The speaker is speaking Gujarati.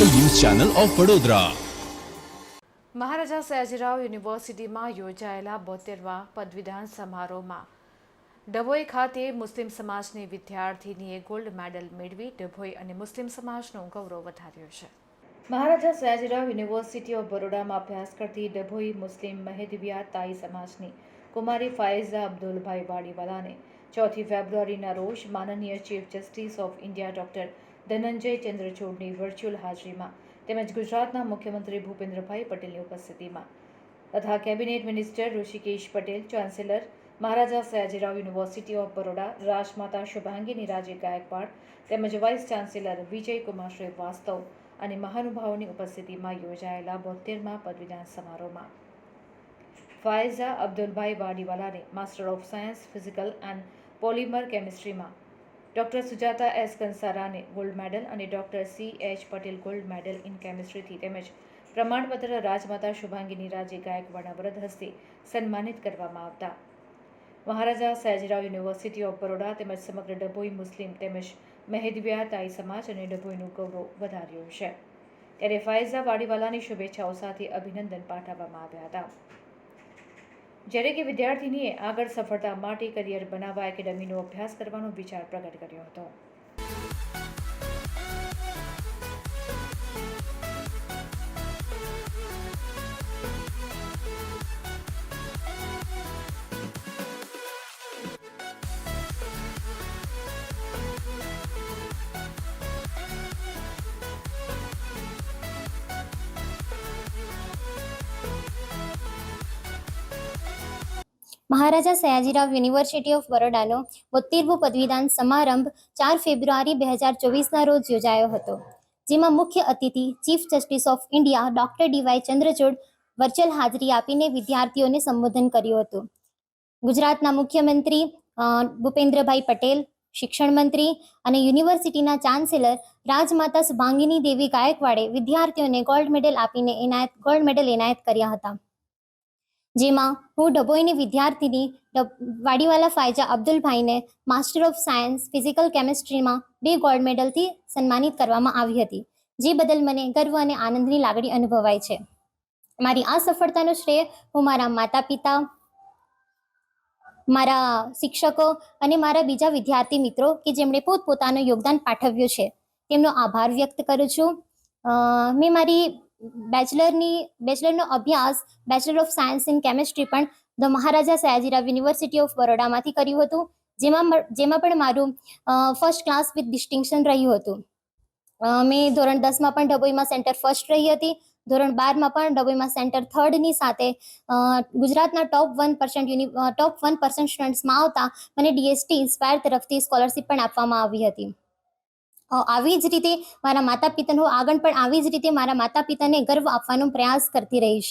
Channel of Vadodara. મહારાજા સયાજીરાવ યુનિવર્સિટીમાં યોજાયેલા બોતેરવા પદવીદાન સમારોહમાં ડભોઈ ખાતે મુસ્લિમ સમાજની વિદ્યાર્થીનીએ ગોલ્ડ મેડલ મેળવી ડભોઈ અને મુસ્લિમ સમાજનું ગૌરવ વધાર્યું છે. મહારાજા સયાજીરાવ યુનિવર્સિટી ઓફ બરોડામાં અભ્યાસ કરતી ડભોઈ મુસ્લિમ મહેદવિયા તાઈ સમાજની કુમારી ફાયઝા અબ્દુલભાઈ વાડીવાલાને ચોથી ફેબ્રુઆરીના રોજ માનનીય chief justice of India doctor Dhananjaya ચંદ્રચૂડની virtual હાજરીમાં તેમજ ગુજરાતના મુખ્યમંત્રી ભૂપેન્દ્રભાઈ પટેલની ઉપસ્થિતિમાં તથા cabinet minister Rushikesh Patel chancellor Maharaja Sayajirao university of Baroda, Rajmata Shubhangini Raje Gaekwad તેમજ વાઇસ ચાન્સેલર વિજયકુમાર શ્રીવાસ્તવ અને મહાનુભાવોની ઉપસ્થિતિમાં યોજાયેલા બોતેરમાં પદવીદાન સમારોહમાં. Faiza Abdulbhai વાડીવાલાને master of science physical and polymer કેમિસ્ટ્રીમાં doctor Sujata S કંસારાને ગોલ્ડ મેડલ અને doctor C H Patel gold medal in કેમિસ્ટ્રીથી તેમજ પ્રમાણપત્ર રાજમાતા શુભાંગીની રાજે ગાયકવાડના વરદ હસ્તે સન્માનિત કરવામાં આવતા. મહારાજા સયાજીરાવ યુનિવર્સિટી ઓફ બરોડા તેમજ સમગ્ર ડભોઈ મુસ્લિમ તેમજ મહેદવ્યા તાઈ સમાજ અને ડભોઈનું ગૌરવ વધાર્યું છે. ત્યારે ફાયઝા વાડીવાલાની શુભેચ્છાઓ સાથે અભિનંદન પાઠવવામાં આવ્યા હતા. જ્યારે કે વિદ્યાર્થીનીએ આગળ સફળતા માટે કરિયર બનાવવા એકેડમીનો અભ્યાસ કરવાનો વિચાર પ્રગટ કર્યો હતો. મહારાજા સયાજીરાવ યુનિવર્સિટી ઓફ બરોડાનો બોતેરમો પદવીદાન સમારંભ ચાર ફેબ્રુઆરી બે હજાર ચોવીસના રોજ યોજાયો હતો, જેમાં મુખ્ય અતિથિ chief justice of India doctor DY Chandrachud virtual હાજરી આપીને વિદ્યાર્થીઓને સંબોધન કર્યું હતું. ગુજરાતના મુખ્યમંત્રી ભૂપેન્દ્રભાઈ પટેલ, શિક્ષણ મંત્રી અને યુનિવર્સિટીના ચાન્સેલર રાજમાતા સુભાંગીની દેવી ગાયકવાડે વિદ્યાર્થીઓને ગોલ્ડ મેડલ આપીને એનાયત, ગોલ્ડ મેડલ એનાયત કર્યા હતા. જેમાં હું ડભોઈની વિદ્યાર્થીની વાડીવાલા ફાયજા અબ્દુલભાઈને માસ્ટર ઓફ સાયન્સ ફિઝિકલ કેમિસ્ટ્રીમાં બે ગોલ્ડ મેડલથી સન્માનિત કરવામાં આવી હતી, જે બદલ મને ગર્વ અને આનંદની લાગણી અનુભવાય છે. મારી આ સફળતાનો શ્રેય હું મારા માતા પિતા મારા શિક્ષકો અને મારા બીજા વિદ્યાર્થી મિત્રો કે જેમણે પોતપોતાનું યોગદાન પાઠવ્યું છે, તેમનો આભાર વ્યક્ત કરું છું. મેં મારી બેચલરની બેચલરનો અભ્યાસ bachelor of science in chemistry પણ the Maharaja Sayajirao university of બરોડામાંથી કર્યું હતું. જેમાં જેમાં પણ મારું ફર્સ્ટ ક્લાસ વિથ ડિસ્ટિંક્શન રહ્યું હતું. મેં ધોરણ દસમાં પણ ડભોઈમાં સેન્ટર ફર્સ્ટ રહી હતી. ધોરણ બારમાં પણ ડબોઈમાં સેન્ટર થર્ડની સાથે ગુજરાતના top one percent uni top one percent સ્ટુડન્ટ્સમાં આવતા મને ડીએસટી ઇન્સ્પાયર તરફથી સ્કોલરશિપ પણ આપવામાં આવી હતી. આવી જ રીતે મારા માતા પિતાનો આગળ પણ આવી જ રીતે મારા માતા પિતાને ગર્વ આપવાનો પ્રયાસ કરતી રહીશ.